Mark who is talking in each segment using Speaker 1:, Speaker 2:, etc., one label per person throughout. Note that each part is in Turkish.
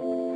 Speaker 1: thank you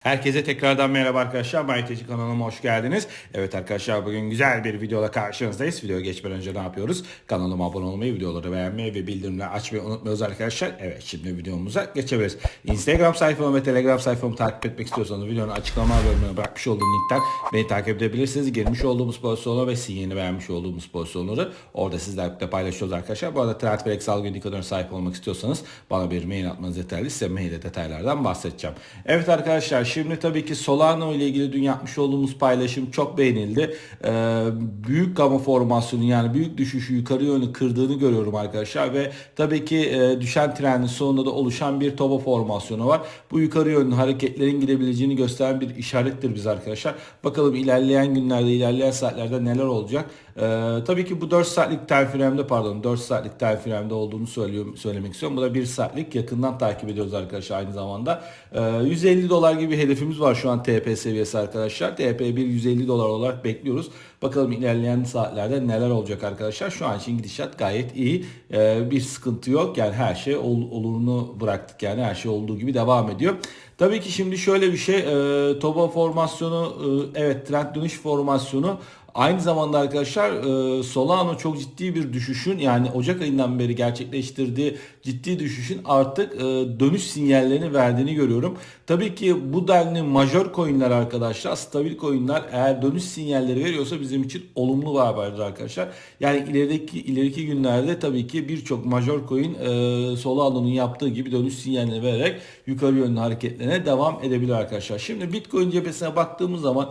Speaker 1: Herkese tekrardan merhaba arkadaşlar. Mayteci kanalıma hoş geldiniz. Evet arkadaşlar bugün güzel bir videola karşınızdayız. Videoya geçmeden önce ne yapıyoruz? Kanalıma abone olmayı, videoları beğenmeyi ve bildirimleri açmayı unutmuyoruz arkadaşlar. Evet şimdi videomuza geçebiliriz. Instagram sayfamı ve Telegram sayfamı takip etmek istiyorsanız videonun açıklama bölümüne bırakmış olduğum linkten beni takip edebilirsiniz. Girmiş olduğumuz pozisyonları ve sinyalini beğenmiş olduğumuz pozisyonları orada sizlerle paylaşıyoruz arkadaşlar. Bu arada Trend ve Excel indikatörüne sahip olmak istiyorsanız bana bir mail atmanız yeterli. Size mailde detaylardan bahsedeceğim. Evet arkadaşlar Şimdi tabii ki Solano ile ilgili dün yapmış olduğumuz paylaşım çok beğenildi. Ee, büyük gama formasyonu yani büyük düşüşü yukarı yönlü kırdığını görüyorum arkadaşlar ve tabii ki e, düşen trendin sonunda da oluşan bir toba formasyonu var. Bu yukarı yönlü hareketlerin gidebileceğini gösteren bir işarettir biz arkadaşlar. Bakalım ilerleyen günlerde, ilerleyen saatlerde neler olacak. Ee, tabii ki bu 4 saatlik time pardon 4 saatlik time olduğunu söylüyorum, söylemek istiyorum. Bu da 1 saatlik yakından takip ediyoruz arkadaşlar aynı zamanda. Ee, 150 dolar gibi hedefimiz var şu an TP seviyesi arkadaşlar. TP 1 150 dolar olarak bekliyoruz. Bakalım ilerleyen saatlerde neler olacak arkadaşlar. Şu an için gidişat gayet iyi. Ee, bir sıkıntı yok. Yani her şey ol, olurunu bıraktık. Yani her şey olduğu gibi devam ediyor. Tabii ki şimdi şöyle bir şey. E, Toba formasyonu e, evet trend dönüş formasyonu Aynı zamanda arkadaşlar e, Solano çok ciddi bir düşüşün yani Ocak ayından beri gerçekleştirdiği ciddi düşüşün artık e, dönüş sinyallerini verdiğini görüyorum. Tabii ki bu denli majör coinler arkadaşlar stabil coinler eğer dönüş sinyalleri veriyorsa bizim için olumlu bir haberdir arkadaşlar. Yani ilerideki ileriki günlerde tabii ki birçok majör coin e, Solano'nun yaptığı gibi dönüş sinyalini vererek yukarı yönlü hareketlerine devam edebilir arkadaşlar. Şimdi Bitcoin cephesine baktığımız zaman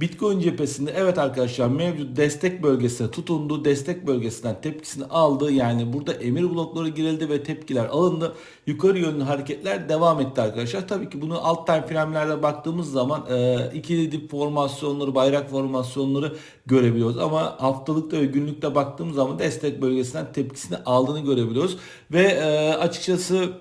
Speaker 1: Bitcoin cephesinde evet arkadaşlar mevcut destek bölgesine tutundu. Destek bölgesinden tepkisini aldı. Yani burada emir blokları girildi ve tepkiler alındı. Yukarı yönlü hareketler devam etti arkadaşlar. Tabii ki bunu alt time frame'lerde baktığımız zaman e, ikili dip formasyonları, bayrak formasyonları görebiliyoruz. Ama haftalıkta ve günlükte baktığımız zaman destek bölgesinden tepkisini aldığını görebiliyoruz. Ve e, açıkçası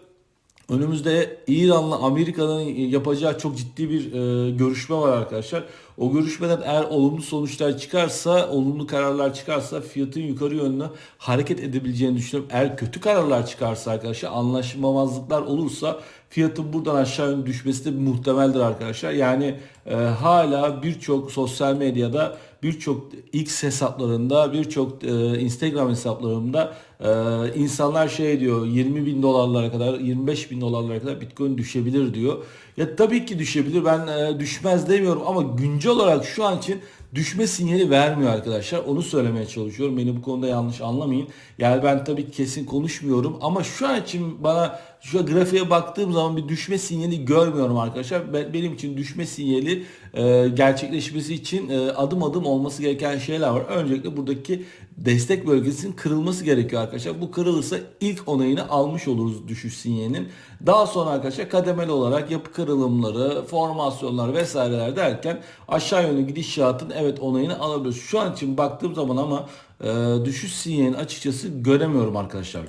Speaker 1: Önümüzde İran'la Amerika'nın yapacağı çok ciddi bir e, görüşme var arkadaşlar. O görüşmeden eğer olumlu sonuçlar çıkarsa, olumlu kararlar çıkarsa fiyatın yukarı yönlü hareket edebileceğini düşünüyorum. Eğer kötü kararlar çıkarsa arkadaşlar, anlaşmamazlıklar olursa fiyatın buradan aşağı yönlü düşmesi de muhtemeldir arkadaşlar. Yani e, hala birçok sosyal medyada birçok X hesaplarında, birçok e, Instagram hesaplarında e, insanlar şey diyor 20 bin dolarlara kadar, 25 bin dolarlara kadar Bitcoin düşebilir diyor. Ya tabii ki düşebilir. Ben e, düşmez demiyorum ama güncel olarak şu an için düşme sinyali vermiyor arkadaşlar. Onu söylemeye çalışıyorum. Beni bu konuda yanlış anlamayın. Yani ben tabii kesin konuşmuyorum ama şu an için bana şu grafiğe baktığım zaman bir düşme sinyali görmüyorum arkadaşlar. Benim için düşme sinyali e, gerçekleşmesi için e, adım adım olması gereken şeyler var. Öncelikle buradaki destek bölgesinin kırılması gerekiyor arkadaşlar. Bu kırılırsa ilk onayını almış oluruz düşüş sinyalinin. Daha sonra arkadaşlar kademeli olarak yapı kırılımları, formasyonlar vesaireler derken aşağı yönlü gidişatın evet onayını alabiliyoruz. Şu an için baktığım zaman ama e, düşüş sinyalini açıkçası göremiyorum arkadaşlar.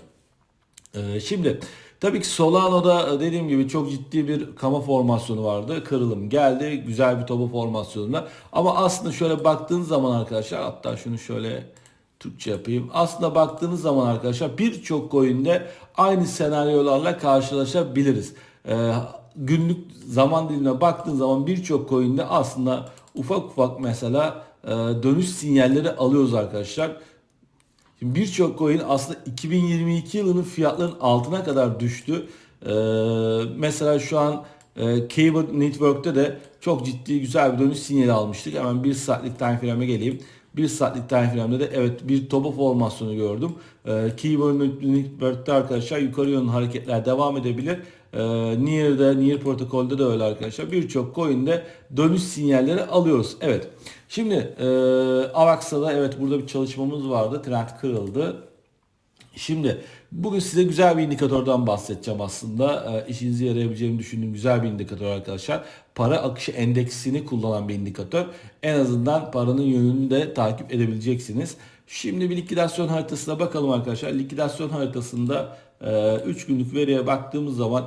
Speaker 1: Şimdi Tabii ki Solano'da e, dediğim gibi çok ciddi bir kama formasyonu vardı. Kırılım geldi. Güzel bir topu formasyonunda. Ama aslında şöyle baktığınız zaman arkadaşlar hatta şunu şöyle Türkçe yapayım. Aslında baktığınız zaman arkadaşlar birçok coin'de aynı senaryolarla karşılaşabiliriz. Ee, günlük zaman dilimine baktığın zaman birçok coin'de aslında ufak ufak mesela e, dönüş sinyalleri alıyoruz arkadaşlar. Şimdi birçok coin aslında 2022 yılının fiyatların altına kadar düştü. Ee, mesela şu an e, Cable Network'te de çok ciddi güzel bir dönüş sinyali almıştık. Hemen bir saatlik time frame'e geleyim. Bir saatlik time frame'de de evet bir topa formasyonu gördüm. Ee, Keyword Network'te arkadaşlar yukarı yönlü hareketler devam edebilir. Ee, Near'de, Near protokolde de öyle arkadaşlar. Birçok coin'de dönüş sinyalleri alıyoruz. Evet. Şimdi e, Avax'ta evet burada bir çalışmamız vardı. Trend kırıldı. Şimdi bugün size güzel bir indikatörden bahsedeceğim aslında. E, işinize yarayabileceğini düşündüğüm güzel bir indikatör arkadaşlar. Para akışı endeksini kullanan bir indikatör. En azından paranın yönünü de takip edebileceksiniz. Şimdi bir likidasyon haritasına bakalım arkadaşlar. Likidasyon haritasında 3 günlük veriye baktığımız zaman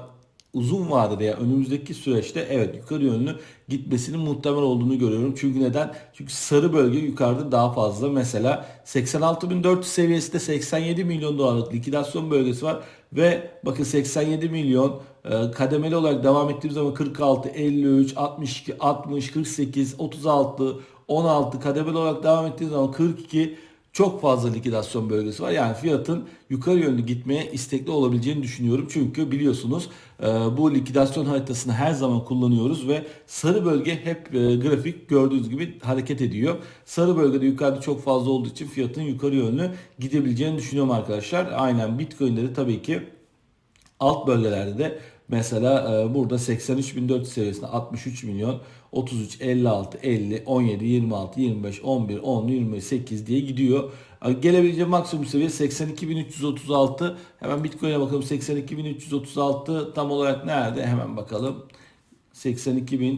Speaker 1: uzun vadede yani önümüzdeki süreçte evet yukarı yönlü gitmesinin muhtemel olduğunu görüyorum. Çünkü neden? Çünkü sarı bölge yukarıda daha fazla. Mesela 86.400 seviyesinde 87 milyon dolarlık likidasyon bölgesi var ve bakın 87 milyon e, kademeli olarak devam ettiğimiz zaman 46, 53, 62, 60, 48, 36, 16 kademeli olarak devam ettiğimiz zaman 42 çok fazla likidasyon bölgesi var. Yani fiyatın yukarı yönlü gitmeye istekli olabileceğini düşünüyorum. Çünkü biliyorsunuz e, bu likidasyon haritasını her zaman kullanıyoruz ve sarı bölge hep e, grafik gördüğünüz gibi hareket ediyor. Sarı bölgede yukarıda çok fazla olduğu için fiyatın yukarı yönlü gidebileceğini düşünüyorum arkadaşlar. Aynen Bitcoin'de de tabii ki alt bölgelerde de Mesela e, burada 83.400 seviyesinde 63 milyon, 33, 56, 50, 17, 26, 25, 11, 10, 28 diye gidiyor. E, Gelebileceği maksimum seviye 82.336. Hemen Bitcoin'e bakalım 82.336 tam olarak nerede? Hemen bakalım. 82.000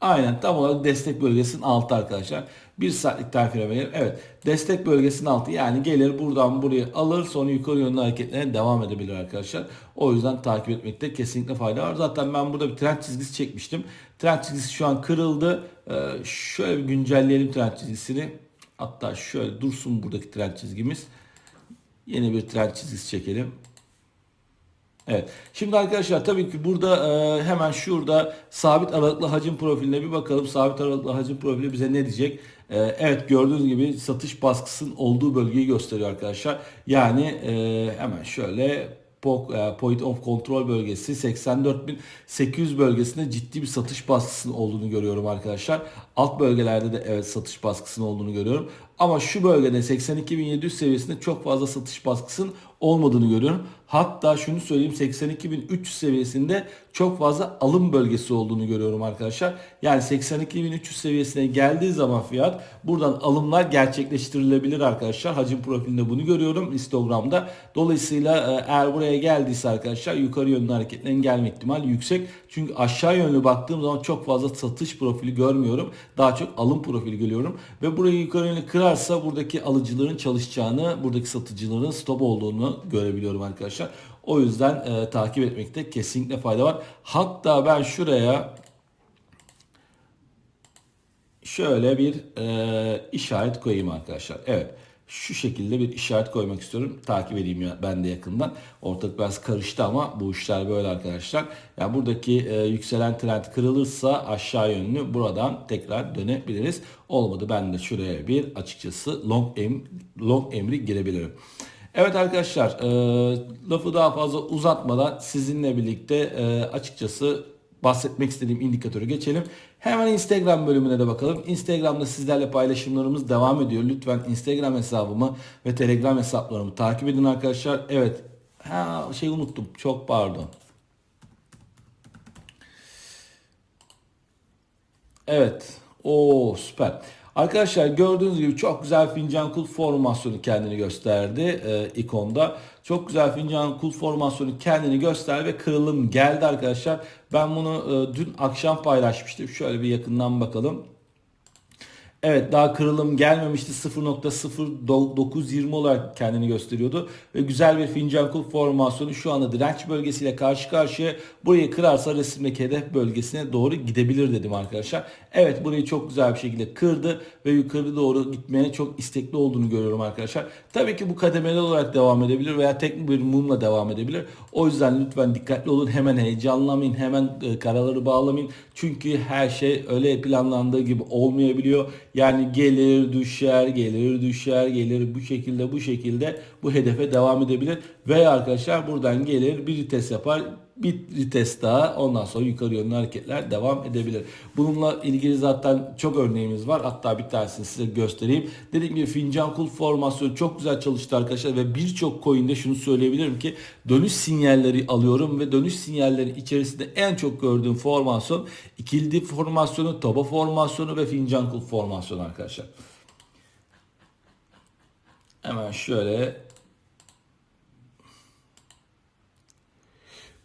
Speaker 1: Aynen tam olarak destek bölgesinin altı arkadaşlar. Bir saatlik tarifine verelim. Evet destek bölgesinin altı yani gelir buradan buraya alır sonra yukarı yönlü hareketlerine devam edebilir arkadaşlar. O yüzden takip etmekte kesinlikle fayda var. Zaten ben burada bir trend çizgisi çekmiştim. Trend çizgisi şu an kırıldı. Ee, şöyle bir güncelleyelim trend çizgisini. Hatta şöyle dursun buradaki trend çizgimiz. Yeni bir trend çizgisi çekelim. Evet. Şimdi arkadaşlar tabii ki burada e, hemen şurada sabit aralıklı hacim profiline bir bakalım. Sabit aralıklı hacim profili bize ne diyecek? E, evet gördüğünüz gibi satış baskısının olduğu bölgeyi gösteriyor arkadaşlar. Yani e, hemen şöyle e, point of control bölgesi 84.800 bölgesinde ciddi bir satış baskısının olduğunu görüyorum arkadaşlar. Alt bölgelerde de evet satış baskısının olduğunu görüyorum. Ama şu bölgede 82.700 seviyesinde çok fazla satış baskısının olmadığını görüyorum. Hatta şunu söyleyeyim 82.300 seviyesinde çok fazla alım bölgesi olduğunu görüyorum arkadaşlar. Yani 82.300 seviyesine geldiği zaman fiyat buradan alımlar gerçekleştirilebilir arkadaşlar. Hacim profilinde bunu görüyorum histogramda. Dolayısıyla e, eğer buraya geldiyse arkadaşlar yukarı yönlü hareketlerin gelme ihtimali yüksek. Çünkü aşağı yönlü baktığım zaman çok fazla satış profili görmüyorum. Daha çok alım profili görüyorum. Ve burayı yukarı yönlü kırarsa buradaki alıcıların çalışacağını, buradaki satıcıların stop olduğunu görebiliyorum arkadaşlar. O yüzden e, takip etmekte kesinlikle fayda var. Hatta ben şuraya şöyle bir e, işaret koyayım arkadaşlar. Evet şu şekilde bir işaret koymak istiyorum. Takip edeyim ya ben de yakından. Ortalık biraz karıştı ama bu işler böyle arkadaşlar. Yani buradaki e, yükselen trend kırılırsa aşağı yönlü buradan tekrar dönebiliriz. Olmadı ben de şuraya bir açıkçası long, em, long emri girebilirim. Evet arkadaşlar e, lafı daha fazla uzatmadan sizinle birlikte e, açıkçası bahsetmek istediğim indikatörü geçelim. Hemen Instagram bölümüne de bakalım. Instagram'da sizlerle paylaşımlarımız devam ediyor. Lütfen Instagram hesabımı ve Telegram hesaplarımı takip edin arkadaşlar. Evet. Ha şey unuttum. Çok pardon. Evet. O süper. Arkadaşlar gördüğünüz gibi çok güzel fincan kul formasyonu kendini gösterdi e, ikonda. Çok güzel fincan kul formasyonu kendini gösterdi ve kırılım geldi arkadaşlar. Ben bunu e, dün akşam paylaşmıştım. Şöyle bir yakından bakalım. Evet daha kırılım gelmemişti 0.0920 olarak kendini gösteriyordu. Ve güzel bir fincan kul formasyonu şu anda direnç bölgesiyle karşı karşıya. Burayı kırarsa resimdeki hedef bölgesine doğru gidebilir dedim arkadaşlar. Evet burayı çok güzel bir şekilde kırdı ve yukarı doğru gitmeye çok istekli olduğunu görüyorum arkadaşlar. Tabii ki bu kademeli olarak devam edebilir veya tek bir mumla devam edebilir. O yüzden lütfen dikkatli olun. Hemen heyecanlamayın. Hemen e, karaları bağlamayın. Çünkü her şey öyle planlandığı gibi olmayabiliyor. Yani gelir düşer, gelir düşer, gelir bu şekilde bu şekilde bu hedefe devam edebilir. Veya arkadaşlar buradan gelir bir test yapar bir test daha ondan sonra yukarı yönlü hareketler devam edebilir. Bununla ilgili zaten çok örneğimiz var. Hatta bir tanesini size göstereyim. Dediğim gibi fincan kul formasyonu çok güzel çalıştı arkadaşlar ve birçok coin'de şunu söyleyebilirim ki dönüş sinyalleri alıyorum ve dönüş sinyalleri içerisinde en çok gördüğüm formasyon ikili formasyonu, toba formasyonu ve fincan kul formasyonu arkadaşlar. Hemen şöyle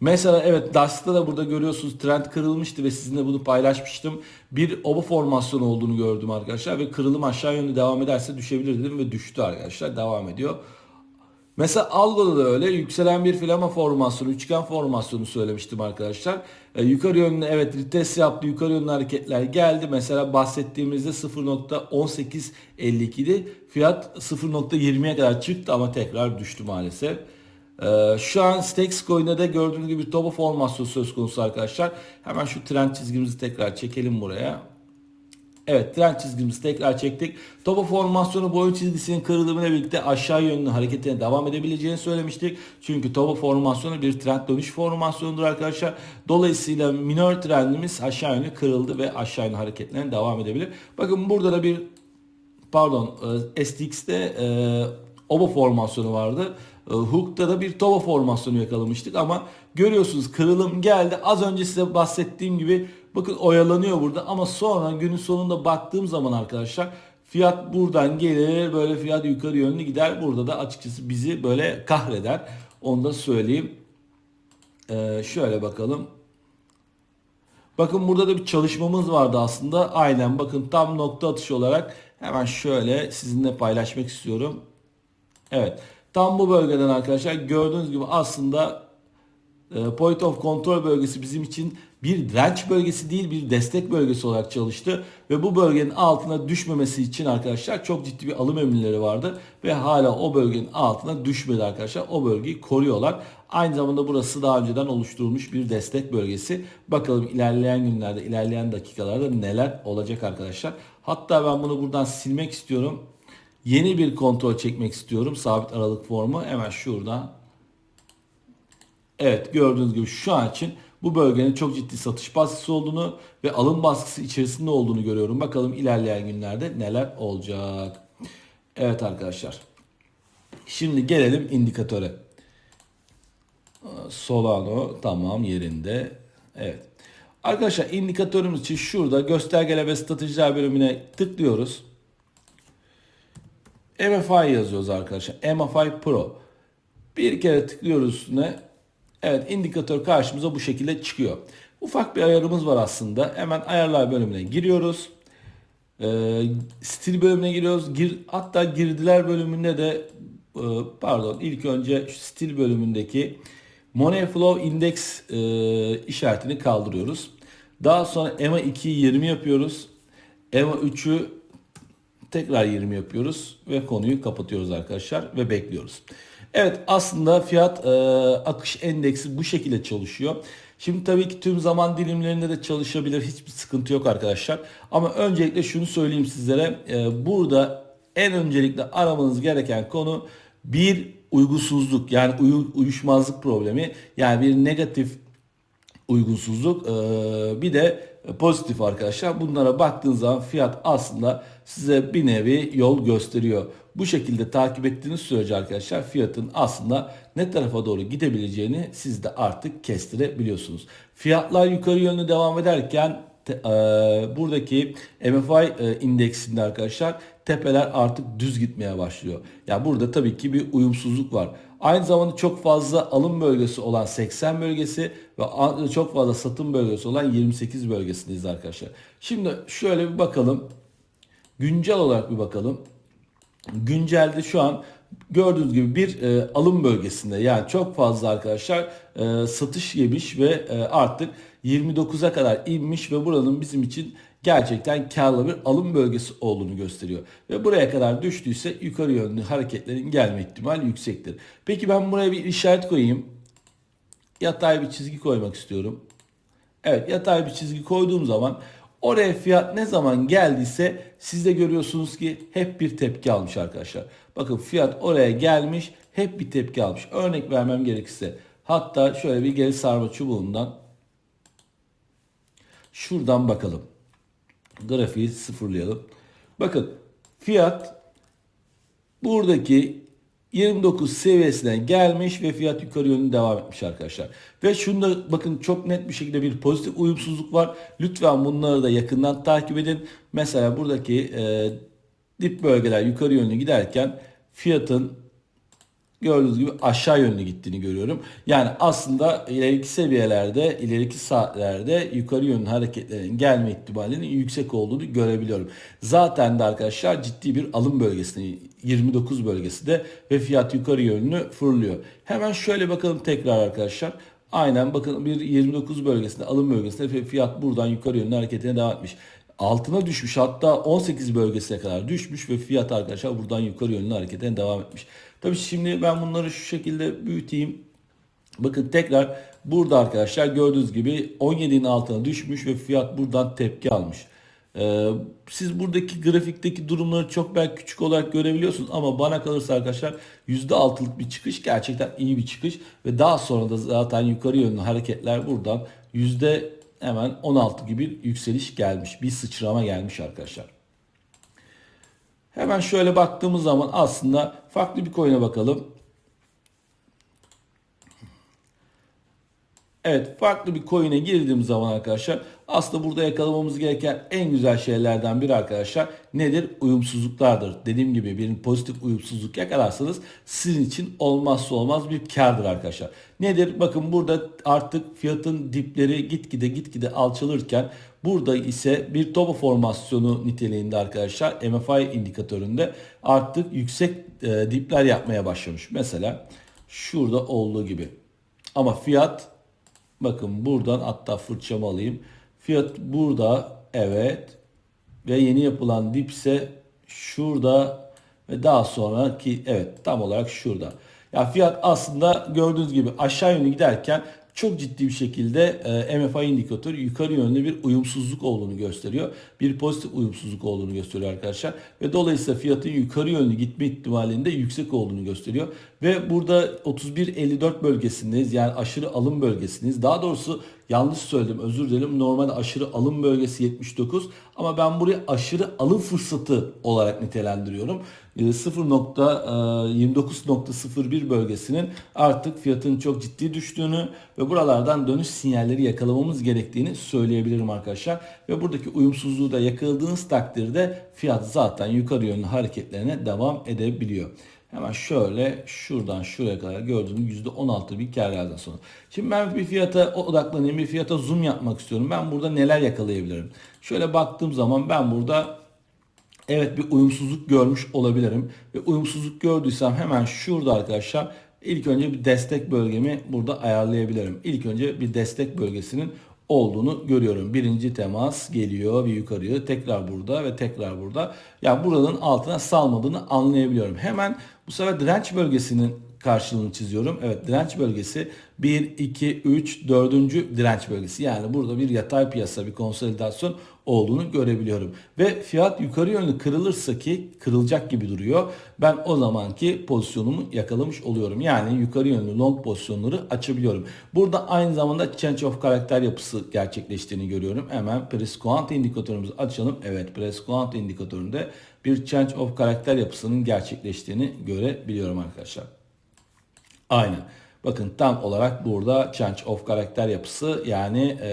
Speaker 1: Mesela evet DAX'ta da burada görüyorsunuz trend kırılmıştı ve sizinle bunu paylaşmıştım. Bir oba formasyonu olduğunu gördüm arkadaşlar ve kırılım aşağı yönlü devam ederse düşebilir dedim ve düştü arkadaşlar. Devam ediyor. Mesela Algo'da da öyle yükselen bir filama formasyonu, üçgen formasyonu söylemiştim arkadaşlar. Ee, yukarı yönlü evet retest yaptı, yukarı yönlü hareketler geldi. Mesela bahsettiğimizde 0.1852'di. Fiyat 0.20'ye kadar çıktı ama tekrar düştü maalesef. Ee, şu an Stex Coin'de de gördüğünüz gibi topa formasyonu söz konusu arkadaşlar. Hemen şu trend çizgimizi tekrar çekelim buraya. Evet trend çizgimizi tekrar çektik. Topa formasyonu boyun çizgisinin kırılımıyla birlikte aşağı yönlü hareketine devam edebileceğini söylemiştik. Çünkü topa formasyonu bir trend dönüş formasyonudur arkadaşlar. Dolayısıyla minor trendimiz aşağı yönlü kırıldı ve aşağı yönlü hareketlerine devam edebilir. Bakın burada da bir pardon e, STX'te e, oba formasyonu vardı. E, Hook'ta da bir toba formasyonu yakalamıştık ama görüyorsunuz kırılım geldi. Az önce size bahsettiğim gibi bakın oyalanıyor burada ama sonra günün sonunda baktığım zaman arkadaşlar fiyat buradan gelir böyle fiyat yukarı yönlü gider. Burada da açıkçası bizi böyle kahreder. Onu da söyleyeyim. E, şöyle bakalım. Bakın burada da bir çalışmamız vardı aslında. Aynen bakın tam nokta atışı olarak hemen şöyle sizinle paylaşmak istiyorum. Evet. Tam bu bölgeden arkadaşlar gördüğünüz gibi aslında e, point of control bölgesi bizim için bir direnç bölgesi değil bir destek bölgesi olarak çalıştı. Ve bu bölgenin altına düşmemesi için arkadaşlar çok ciddi bir alım emirleri vardı. Ve hala o bölgenin altına düşmedi arkadaşlar. O bölgeyi koruyorlar. Aynı zamanda burası daha önceden oluşturulmuş bir destek bölgesi. Bakalım ilerleyen günlerde, ilerleyen dakikalarda neler olacak arkadaşlar. Hatta ben bunu buradan silmek istiyorum. Yeni bir kontrol çekmek istiyorum. Sabit aralık formu. Hemen şurada. Evet gördüğünüz gibi şu an için bu bölgenin çok ciddi satış baskısı olduğunu ve alım baskısı içerisinde olduğunu görüyorum. Bakalım ilerleyen günlerde neler olacak. Evet arkadaşlar. Şimdi gelelim indikatöre. Solano tamam yerinde. Evet. Arkadaşlar indikatörümüz için şurada göstergeler ve stratejiler bölümüne tıklıyoruz. MFI yazıyoruz arkadaşlar. MFI Pro. Bir kere tıklıyoruz üstüne. Evet indikatör karşımıza bu şekilde çıkıyor. Ufak bir ayarımız var aslında. Hemen ayarlar bölümüne giriyoruz. Ee, stil bölümüne giriyoruz. Gir, hatta girdiler bölümünde de e, pardon ilk önce stil bölümündeki Money Flow Index e, işaretini kaldırıyoruz. Daha sonra EMA 2'yi 20 yapıyoruz. EMA 3'ü tekrar 20 yapıyoruz ve konuyu kapatıyoruz arkadaşlar ve bekliyoruz. Evet aslında fiyat e, akış endeksi bu şekilde çalışıyor. Şimdi tabii ki tüm zaman dilimlerinde de çalışabilir. Hiçbir sıkıntı yok arkadaşlar. Ama öncelikle şunu söyleyeyim sizlere. E, burada en öncelikle aramanız gereken konu bir uygunsuzluk yani uyu, uyuşmazlık problemi. Yani bir negatif uygunsuzluk e, bir de pozitif arkadaşlar. Bunlara baktığınız zaman fiyat aslında size bir nevi yol gösteriyor. Bu şekilde takip ettiğiniz sürece arkadaşlar fiyatın aslında ne tarafa doğru gidebileceğini siz de artık kestirebiliyorsunuz. Fiyatlar yukarı yönlü devam ederken te, e, buradaki MFI e, indeksinde arkadaşlar tepeler artık düz gitmeye başlıyor. Yani burada tabii ki bir uyumsuzluk var. Aynı zamanda çok fazla alım bölgesi olan 80 bölgesi ve çok fazla satım bölgesi olan 28 bölgesindeyiz arkadaşlar. Şimdi şöyle bir bakalım. Güncel olarak bir bakalım. Güncelde şu an gördüğünüz gibi bir e, alım bölgesinde yani çok fazla arkadaşlar e, satış yemiş ve e, artık 29'a kadar inmiş ve buranın bizim için gerçekten karlı bir alım bölgesi olduğunu gösteriyor. Ve buraya kadar düştüyse yukarı yönlü hareketlerin gelme ihtimali yüksektir. Peki ben buraya bir işaret koyayım. Yatay bir çizgi koymak istiyorum. Evet yatay bir çizgi koyduğum zaman oraya fiyat ne zaman geldiyse siz de görüyorsunuz ki hep bir tepki almış arkadaşlar. Bakın fiyat oraya gelmiş hep bir tepki almış. Örnek vermem gerekirse hatta şöyle bir geri sarma çubuğundan şuradan bakalım. Grafiği sıfırlayalım. Bakın fiyat buradaki 29 seviyesinden gelmiş ve fiyat yukarı yönlü devam etmiş arkadaşlar. Ve şunda bakın çok net bir şekilde bir pozitif uyumsuzluk var. Lütfen bunları da yakından takip edin. Mesela buradaki e, dip bölgeler yukarı yönlü giderken fiyatın
Speaker 2: gördüğünüz gibi aşağı yönlü gittiğini görüyorum. Yani aslında ileriki seviyelerde, ileriki saatlerde yukarı yönlü hareketlerin gelme ihtimalinin yüksek olduğunu görebiliyorum. Zaten de arkadaşlar ciddi bir alım bölgesinde 29 bölgesinde ve fiyat yukarı yönlü fırlıyor. Hemen şöyle bakalım tekrar arkadaşlar. Aynen bakın bir 29 bölgesinde alım bölgesinde fiyat buradan yukarı yönlü hareketine devam etmiş. Altına düşmüş hatta 18 bölgesine kadar düşmüş ve fiyat arkadaşlar buradan yukarı yönlü hareketine devam etmiş. Tabii şimdi ben bunları şu şekilde büyüteyim. Bakın tekrar burada arkadaşlar gördüğünüz gibi 17'nin altına düşmüş ve fiyat buradan tepki almış. Ee, siz buradaki grafikteki durumları çok belki küçük olarak görebiliyorsunuz ama bana kalırsa arkadaşlar %6'lık bir çıkış gerçekten iyi bir çıkış ve daha sonra da zaten yukarı yönlü hareketler buradan yüzde hemen 16 gibi yükseliş gelmiş. Bir sıçrama gelmiş arkadaşlar. Hemen şöyle baktığımız zaman aslında farklı bir coin'e bakalım. Evet farklı bir coin'e girdiğim zaman arkadaşlar aslında burada yakalamamız gereken en güzel şeylerden biri arkadaşlar nedir? Uyumsuzluklardır. Dediğim gibi bir pozitif uyumsuzluk yakalarsanız sizin için olmazsa olmaz bir kardır arkadaşlar. Nedir? Bakın burada artık fiyatın dipleri gitgide gitgide alçalırken burada ise bir topo formasyonu niteliğinde arkadaşlar MFI indikatöründe artık yüksek e, dipler yapmaya başlamış. Mesela şurada olduğu gibi. Ama fiyat Bakın buradan hatta fırçamı alayım. Fiyat burada evet ve yeni yapılan dip ise şurada ve daha sonraki evet tam olarak şurada. Ya fiyat aslında gördüğünüz gibi aşağı yönlü giderken çok ciddi bir şekilde e, MFI indikatörü yukarı yönlü bir uyumsuzluk olduğunu gösteriyor. Bir pozitif uyumsuzluk olduğunu gösteriyor arkadaşlar. Ve dolayısıyla fiyatın yukarı yönlü gitme ihtimalinde yüksek olduğunu gösteriyor. Ve burada 31.54 bölgesindeyiz. Yani aşırı alım bölgesindeyiz. Daha doğrusu yanlış söyledim özür dilerim. Normalde aşırı alım bölgesi 79 ama ben burayı aşırı alım fırsatı olarak nitelendiriyorum. 0.29.01 bölgesinin artık fiyatın çok ciddi düştüğünü ve buralardan dönüş sinyalleri yakalamamız gerektiğini söyleyebilirim arkadaşlar. Ve buradaki uyumsuzluğu da yakaladığınız takdirde fiyat zaten yukarı yönlü hareketlerine devam edebiliyor. Hemen şöyle şuradan şuraya kadar gördüğünüz %16 bir kar realizasyonu. Şimdi ben bir fiyata odaklanayım, bir fiyata zoom yapmak istiyorum. Ben burada neler yakalayabilirim? Şöyle baktığım zaman ben burada evet bir uyumsuzluk görmüş olabilirim. Ve uyumsuzluk gördüysem hemen şurada arkadaşlar ilk önce bir destek bölgemi burada ayarlayabilirim. İlk önce bir destek bölgesinin olduğunu görüyorum. Birinci temas geliyor bir yukarıya tekrar burada ve tekrar burada. Yani buranın altına salmadığını anlayabiliyorum. Hemen bu sefer direnç bölgesinin karşılığını çiziyorum. Evet direnç bölgesi 1, 2, 3, 4. direnç bölgesi. Yani burada bir yatay piyasa, bir konsolidasyon olduğunu görebiliyorum. Ve fiyat yukarı yönlü kırılırsa ki kırılacak gibi duruyor. Ben o zamanki pozisyonumu yakalamış oluyorum. Yani yukarı yönlü long pozisyonları açabiliyorum. Burada aynı zamanda change of karakter yapısı gerçekleştiğini görüyorum. Hemen Presquant indikatörümüzü açalım. Evet Presquant indikatöründe bir change of karakter yapısının gerçekleştiğini görebiliyorum arkadaşlar. Aynen. Bakın tam olarak burada change of karakter yapısı yani e,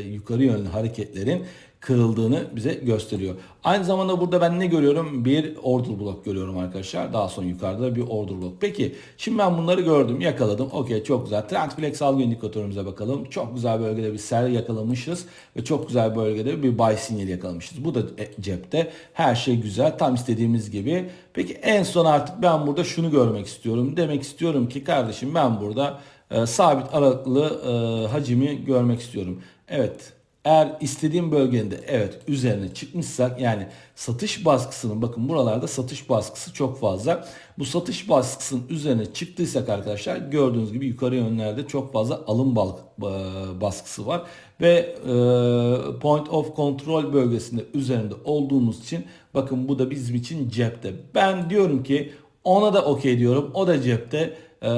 Speaker 2: yukarı yönlü hareketlerin kırıldığını bize gösteriyor. Aynı zamanda burada ben ne görüyorum? Bir order block görüyorum arkadaşlar. Daha sonra yukarıda bir order block. Peki şimdi ben bunları gördüm, yakaladım. Okey çok güzel. Trend flex algı indikatörümüze bakalım. Çok güzel bölgede bir sell yakalamışız ve çok güzel bölgede bir buy sinyali yakalamışız. Bu da e, cepte. Her şey güzel. Tam istediğimiz gibi. Peki en son artık ben burada şunu görmek istiyorum. Demek istiyorum ki kardeşim ben burada e, sabit aralıklı e, hacimi görmek istiyorum. Evet eğer istediğim bölgede evet üzerine çıkmışsak yani satış baskısının bakın buralarda satış baskısı çok fazla. Bu satış baskısının üzerine çıktıysak arkadaşlar gördüğünüz gibi yukarı yönlerde çok fazla alım baskısı var. Ve e, point of control bölgesinde üzerinde olduğumuz için bakın bu da bizim için cepte. Ben diyorum ki ona da okey diyorum o da cepte. Ee,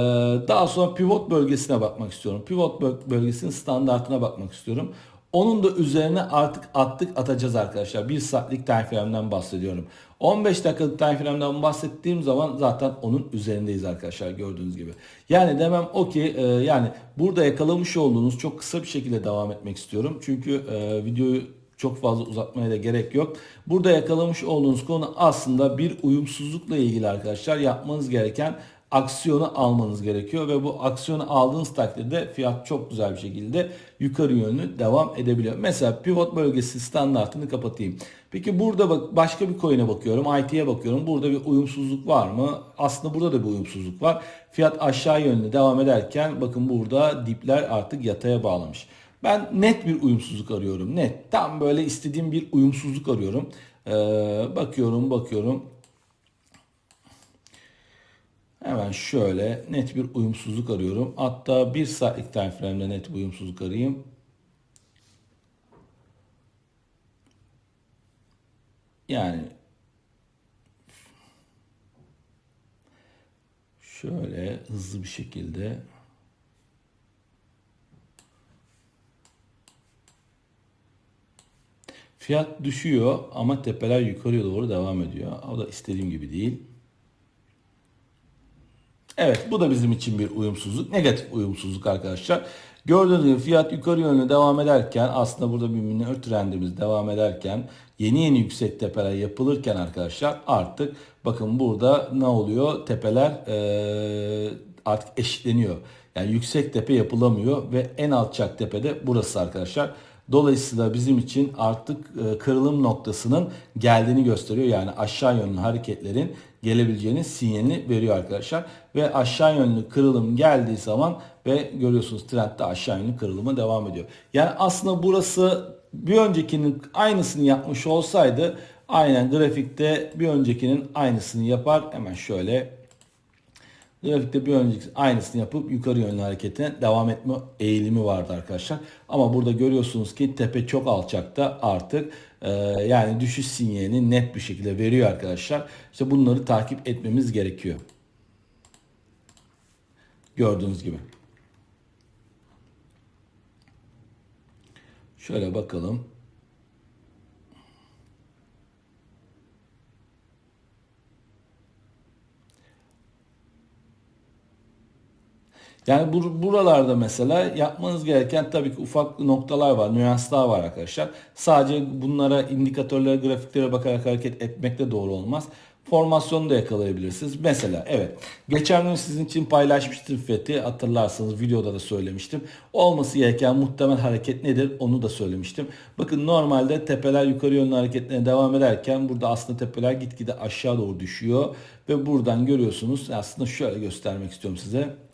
Speaker 2: daha sonra pivot bölgesine bakmak istiyorum. Pivot bölgesinin standartına bakmak istiyorum. Onun da üzerine artık attık atacağız arkadaşlar. 1 saatlik time frame'den bahsediyorum. 15 dakikalık time frame'den bahsettiğim zaman zaten onun üzerindeyiz arkadaşlar gördüğünüz gibi. Yani demem o ki e, yani burada yakalamış olduğunuz çok kısa bir şekilde devam etmek istiyorum. Çünkü e, videoyu çok fazla uzatmaya da gerek yok. Burada yakalamış olduğunuz konu aslında bir uyumsuzlukla ilgili arkadaşlar yapmanız gereken aksiyonu almanız gerekiyor ve bu aksiyonu aldığınız takdirde fiyat çok güzel bir şekilde yukarı yönlü devam edebiliyor. Mesela pivot bölgesi standartını kapatayım. Peki burada bak başka bir coin'e bakıyorum. IT'ye bakıyorum. Burada bir uyumsuzluk var mı? Aslında burada da bir uyumsuzluk var. Fiyat aşağı yönlü devam ederken bakın burada dipler artık yataya bağlamış. Ben net bir uyumsuzluk arıyorum. Net. Tam böyle istediğim bir uyumsuzluk arıyorum. Ee, bakıyorum bakıyorum. Hemen şöyle net bir uyumsuzluk arıyorum. Hatta bir saatlik time frame'de net bir uyumsuzluk arayayım. Yani şöyle hızlı bir şekilde fiyat düşüyor ama tepeler yukarıya doğru devam ediyor. O da istediğim gibi değil. Evet bu da bizim için bir uyumsuzluk. Negatif uyumsuzluk arkadaşlar. Gördüğünüz gibi fiyat yukarı yönlü devam ederken aslında burada bir minor trendimiz devam ederken yeni yeni yüksek tepeler yapılırken arkadaşlar artık bakın burada ne oluyor? Tepeler ee, artık eşitleniyor. Yani yüksek tepe yapılamıyor ve en alçak tepede burası arkadaşlar. Dolayısıyla bizim için artık e, kırılım noktasının geldiğini gösteriyor. Yani aşağı yönlü hareketlerin gelebileceğini sinyalini veriyor arkadaşlar. Ve aşağı yönlü kırılım geldiği zaman ve görüyorsunuz trendde aşağı yönlü kırılıma devam ediyor. Yani aslında burası bir öncekinin aynısını yapmış olsaydı aynen grafikte bir öncekinin aynısını yapar. Hemen şöyle Grafikte bir önceki aynısını yapıp yukarı yönlü hareketine devam etme eğilimi vardı arkadaşlar. Ama burada görüyorsunuz ki tepe çok alçakta artık e, yani düşüş sinyalini net bir şekilde veriyor arkadaşlar. İşte bunları takip etmemiz gerekiyor. Gördüğünüz gibi. Şöyle bakalım. Yani bur buralarda mesela yapmanız gereken tabii ki ufak noktalar var, nüanslar var arkadaşlar. Sadece bunlara indikatörlere, grafiklere bakarak hareket etmek de doğru olmaz. Formasyonu da yakalayabilirsiniz. Mesela evet geçen gün sizin için paylaşmıştım FET'i hatırlarsanız videoda da söylemiştim. Olması gereken muhtemel hareket nedir onu da söylemiştim. Bakın normalde tepeler yukarı yönlü hareketlerine devam ederken burada aslında tepeler gitgide aşağı doğru düşüyor. Ve buradan görüyorsunuz aslında şöyle göstermek istiyorum size.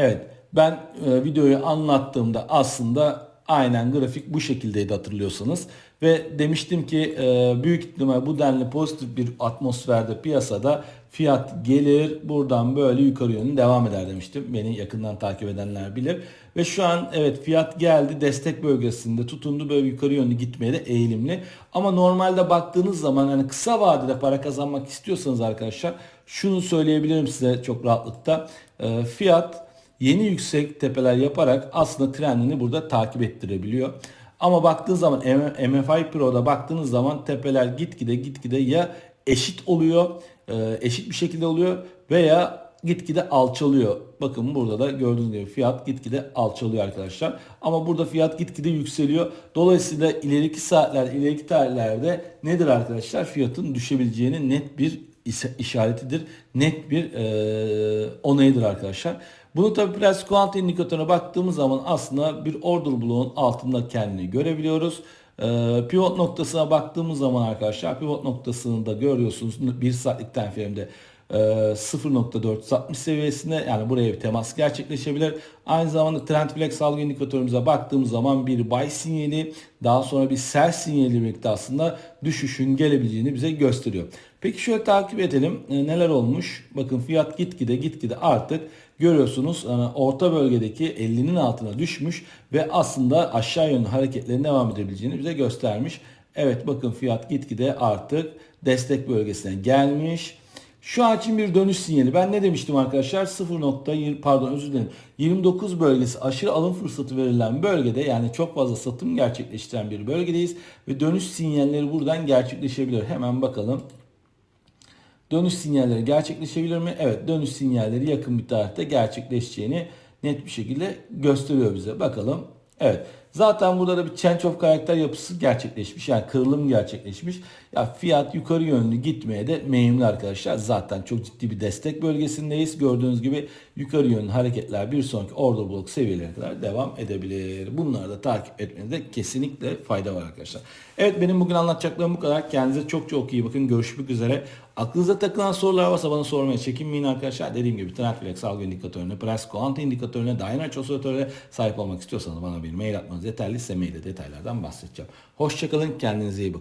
Speaker 2: Evet ben e, videoyu anlattığımda aslında aynen grafik bu şekildeydi hatırlıyorsanız. Ve demiştim ki e, büyük ihtimal bu denli pozitif bir atmosferde piyasada fiyat gelir buradan böyle yukarı yönlü devam eder demiştim. Beni yakından takip edenler bilir. Ve şu an evet fiyat geldi destek bölgesinde tutundu böyle yukarı yönlü gitmeye de eğilimli. Ama normalde baktığınız zaman hani kısa vadede para kazanmak istiyorsanız arkadaşlar şunu söyleyebilirim size çok rahatlıkla. E, fiyat yeni yüksek tepeler yaparak aslında trendini burada takip ettirebiliyor. Ama baktığınız zaman MFI Pro'da baktığınız zaman tepeler gitgide gitgide ya eşit oluyor, e, eşit bir şekilde oluyor veya gitgide alçalıyor. Bakın burada da gördüğünüz gibi fiyat gitgide alçalıyor arkadaşlar. Ama burada fiyat gitgide yükseliyor. Dolayısıyla ileriki saatler, ileriki tarihlerde nedir arkadaşlar? Fiyatın düşebileceğini net bir işaretidir. Net bir e, onayıdır arkadaşlar. Bunu tabi biraz kuant indikatörüne baktığımız zaman aslında bir order bloğun altında kendini görebiliyoruz. Ee, pivot noktasına baktığımız zaman arkadaşlar pivot noktasını da görüyorsunuz. Bir saatlik time frame'de e, 0.460 seviyesinde yani buraya bir temas gerçekleşebilir. Aynı zamanda trend flex algı indikatörümüze baktığımız zaman bir buy sinyali daha sonra bir sell sinyali birlikte aslında düşüşün gelebileceğini bize gösteriyor. Peki şöyle takip edelim e, neler olmuş. Bakın fiyat gitgide gitgide artık görüyorsunuz e, orta bölgedeki 50'nin altına düşmüş ve aslında aşağı yönlü hareketlerin devam edebileceğini bize göstermiş. Evet bakın fiyat gitgide artık destek bölgesine gelmiş. Şu an için bir dönüş sinyali. Ben ne demiştim arkadaşlar? 0. pardon özür dilerim. 29 bölgesi aşırı alım fırsatı verilen bölgede yani çok fazla satım gerçekleştiren bir bölgedeyiz ve dönüş sinyalleri buradan gerçekleşebilir. Hemen bakalım. Dönüş sinyalleri gerçekleşebilir mi? Evet dönüş sinyalleri yakın bir tarihte gerçekleşeceğini net bir şekilde gösteriyor bize. Bakalım. Evet Zaten burada da bir change of karakter yapısı gerçekleşmiş. Yani kırılım gerçekleşmiş. Ya fiyat yukarı yönlü gitmeye de meyilli arkadaşlar. Zaten çok ciddi bir destek bölgesindeyiz. Gördüğünüz gibi yukarı yönlü hareketler bir sonraki order block seviyelerine kadar devam edebilir. Bunları da takip etmenizde kesinlikle fayda var arkadaşlar. Evet benim bugün anlatacaklarım bu kadar. Kendinize çok çok iyi bakın. Görüşmek üzere. Aklınıza takılan sorular varsa bana sormaya çekinmeyin arkadaşlar. Dediğim gibi Trendflex algı indikatörüne, price quant indikatörüne, Dynaç oscilatörüne sahip olmak istiyorsanız bana bir mail atmanız yeterli. Size mailde detaylardan bahsedeceğim. Hoşçakalın. Kendinize iyi bakın.